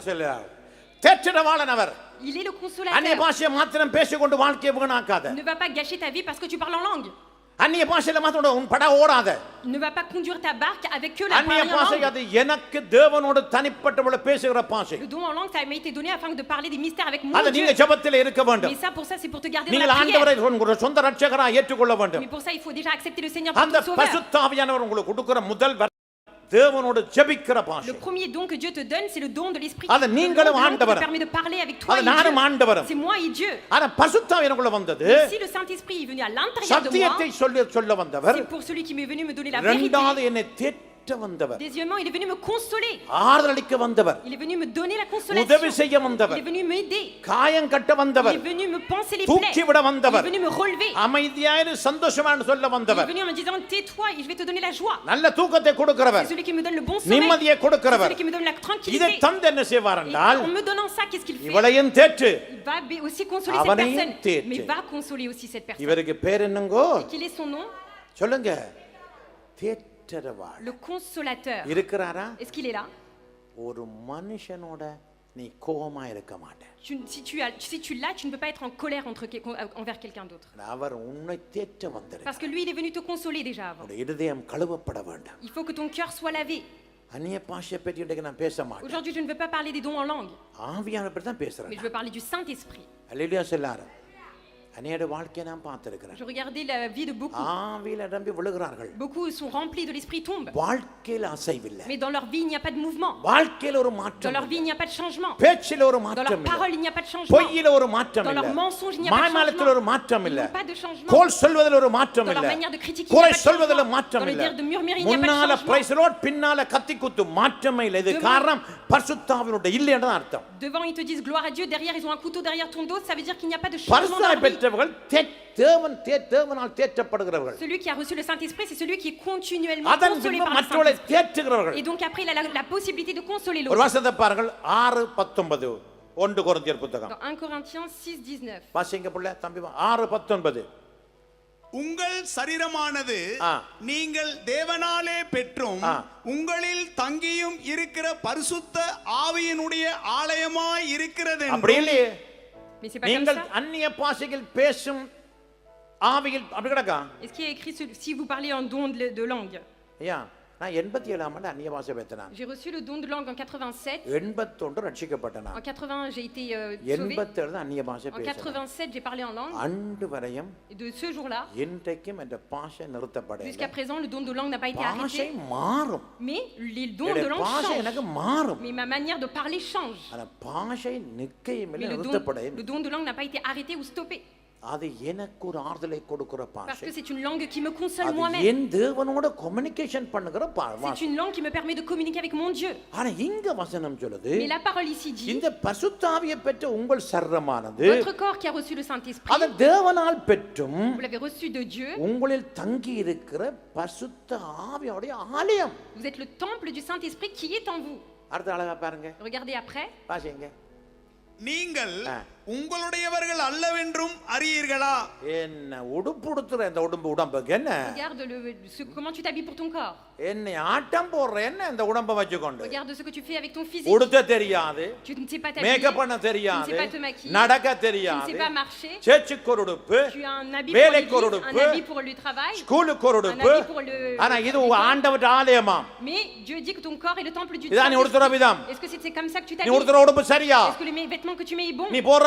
அல்லேலூயா சொல்லுகிறார் தேற்றிடவாளன் அவர் Il est le அந்நிய consolateur. பாஷையை மாத்திரம் பேசிக்கொண்டு வாழ்க்கையை வீணாக்காத Ne va pas gâcher ta vie parce que tu parles en langue. அந்நிய பாஷையில மாத்திரம் உன் பட ஓடாத Ne va pas conduire ta barque avec que la அந்நிய parole en பாஷை langue. அது எனக்கு தேவனோடு தனிப்பட்டவள பேசுகிற பாஷை Le don en langue, ça m'a été donné afin de parler des mystères avec mon அது Dieu. நீங்க ஜெபத்தில் இருக்க வேண்டும் Mais ça, pour ça, c'est pour te garder dans நீங்கள் la ஆண்டவரை prière. உங்களுடைய சொந்த ரட்சகரா ஏற்றுக்கொள்ள வேண்டும் Mais pour ça, il faut déjà accepter le Seigneur pour அந்த ton sauveur. பசுத்தாவியானவர் உங்களுக்கு கொடுக்கிற முதல் தேவனோடு ஜெபிக்கிற பாஷை Le premier don que Dieu te donne, c'est le don de l'esprit. அது நீங்களும் qui ஆண்டவரும். te permet de parler avec toi அது et நானும் ஆண்டவரும். Dieu. C'est moi et Dieu. ஆனா பசுத்தாவியனுக்குள்ள வந்தது Si le Saint-Esprit est venu à l'intérieur de moi, சத்தியத்தை சொல்லி சொல்ல வந்தவர் c'est pour celui qui m'est venu me donner la vérité. இரண்டாவது என்னை தேற்ற வந்தவர் Deuxièmement, il est venu me consoler. ஆறுதல் அளிக்க வந்தவர் Il est venu me donner la உதவி consolation. செய்ய Il வந்தவர் est venu m'aider. காயம் கட்ட Il வந்தவர் est venu me penser les தூக்கி plaies. விட Il est வந்தவர் venu me relever. அமைதியாயிரு சந்தோஷமானு சொல்ல Il est வந்தவர் venu en me disant tais-toi je vais te donner la joie. நல்ல தூக்கத்தை C'est கொடுக்கிறவர் celui qui me donne le bon sommeil. நிம்மதியை C'est கொடுக்கிறவர் celui qui me donne la இதை tranquillité. தந்து என்ன செய்வார் Et என்றால் en me donnant ça, qu'est-ce qu'il fait இவளையும் தேற்று Il va b- aussi consoler cette அவனையும் personne. தேற்று. Mais va consoler aussi cette personne. இவருக்கு பேர் என்னங்கோ Quel est son nom சொல்லுங்க தேற்றரவாள் Le consolateur. இருக்கிறாரா Est-ce qu'il est là ஒரு மனுஷனோட நீ கோபமா இருக்க மாட்ட Tu- si, tu as, si tu l'as, tu ne peux pas être en colère entre, quel- envers quelqu'un d'autre. அவர் உன்னை தேற்ற வந்திருக்க Parce que lui, il est venu te consoler déjà avant. உன்னுடைய இருதயம் கழுவப்பட வேண்டாம் Il faut que ton cœur soit lavé. அந்நிய பாஷையை பற்றி இன்றைக்கு நான் பேச மாட்டேன் Aujourd'hui, je ne veux pas parler des dons en langue, ஆவியான பற்றி தான் mais பேசுறேன் je veux parler du Saint-Esprit. அல்லையா சொல்லாரு Je regardais la vie de beaucoup. Beaucoup sont remplis de l'Esprit, அசைவில்லை Mais dans leur vie, il n'y a pas de mouvement. Dans leur vie, il n'y a pas de changement. Dans leur parole, il n'y a pas de changement. Dans leur mensonge, il n'y a pas de changement. Ils n'ont pas de changement. Dans leur manière de critiquer, il n'y a pas de changement. Dans le dire de murmurer, il n'y a pas de changement. பின்னால கத்தி குத்து மாற்றமே இல்லை இது காரணம் பரிசுத்தாவினுடைய இல்லை என்று அர்த்தம் Devant, ils te disent gloire à Dieu. Derrière, ils ont un couteau derrière ton dos. Ça veut dire qu'il n'y a pas de changement dans leur vie. பெற்றவர்கள் தேவன் தேவனால் தேற்றப்படுகிறவர்கள் Celui qui a reçu le Saint-Esprit, c'est celui qui est continuellement consolé par Saint-Esprit. தேற்றுகிறவர்கள் Et donc après, il a la, la possibilité de consoler ஒரு l'autre. வசனத்தை பாருங்கள் ஆறு பத்தொன்பது ஒன்று குறைந்தியர் புத்தகம் Dans 1 Corinthiens 6, 19. வாசிங்க புள்ள தம்பி வா. ஆறு பத்தொன்பது உங்கள் சரீரமானது. நீங்கள் தேவனாலே பெற்றும். உங்களில் தங்கியும் இருக்கிற பரிசுத்த ஆவியினுடைய ஆலயமாய் இருக்கிறது அப்படி இல்லையே Mais c'est pas comme நீங்கள் ça. அந்நிய பாஷையில் பேசும் ஆவியில் அப்படி கிடக்கா Est-ce qu'il y a écrit ce- si vous parlez en don de, de langue ஐயா நான் எண்பத்தி ஏழாம் ஆண்டு அந்நிய பாஷை பேசினேன் J'ai reçu le don de langue en 87. எண்பத்தொன்று ரட்சிக்கப்பட்டேன் En 80, j'ai été euh, sauvé. எண்பத்தேழு தான் அந்நிய பாஷை En பேசினேன் 87, j'ai parlé en langue. அன்று வரையும் Et de ce jour-là, இன்றைக்கும் என்ற பாஷை நிறுத்தப்படவில்லை jusqu'à présent, le don de langue n'a pas été பாஷை arrêté. மாறும் Mais les dons de என்னுடைய langue பாஷை changent. எனக்கு மாறும் Mais ma manière de parler change. ஆனா பாஷை நிற்கையும் Mais இல்லை le don, நிறுத்தப்படையும் le don de langue n'a pas été arrêté ou stoppé. அது எனக்கு ஒரு ஆறுதலை கொடுக்கிற Parce பாஷை que c'est une langue qui me console moi-même. என் தேவனோட கம்யூனிகேஷன் பண்ணுகிற பா- C'est பாஷை une langue qui me permet de communiquer avec mon Dieu. ஆனா இங்க வசனம் சொல்லுது Mais la parole ici dit, இந்த பசுத்தாவியை பெற்ற உங்கள் சர்ரமானது votre corps qui a reçu le Saint-Esprit, அது தேவனால் பெற்றும் vous l'avez reçu de Dieu, உங்களில் தங்கி இருக்கிற பசுத்த ஆவியோடைய ஆலயம் vous êtes le temple du Saint-Esprit qui est en vous. அடுத்த அழகா பாருங்க Regardez après, வாசிங்க நீங்கள். உங்களுடையவர்கள் அல்லவென்றும் அறியீர்களா என்ன உடுப்பு உடுத்துற இந்த உடம்பு உடம்புக்கு என்ன regarde le, ce- comment tu t'habilles pour ton corps. என்னை ஆட்டம் போடுற என்ன இந்த உடம்ப வச்சுக்கொண்டு Regarde ce que tu fais avec ton physique. உடுத்த தெரியாது Tu ne sais pas t'habiller, makeup பண்ண tu ne தெரியாது sais pas te maquiller, நடக்க tu ne sais தெரியாது pas marcher, சேர்ச்சுக்கு ஒரு உடுப்பு tu as un habit pour வேலைக்கு ஒரு l'église, un உடுப்பு habit pour le travail, ஸ்கூலுக்கு ஒரு un உடுப்பு habit pour le... ஆனா இது ஆண்டவற்ற ஆலயமாம் Mais Dieu dit que ton corps est le temple du இதான் நீ உடுத்துற. விதம் Est-ce que c'est c'est comme ça que tu நீ t'habilles உடுத்துற உடுப்பு சரியா Est-ce que les vêtements que tu mets est bon நீ போடுற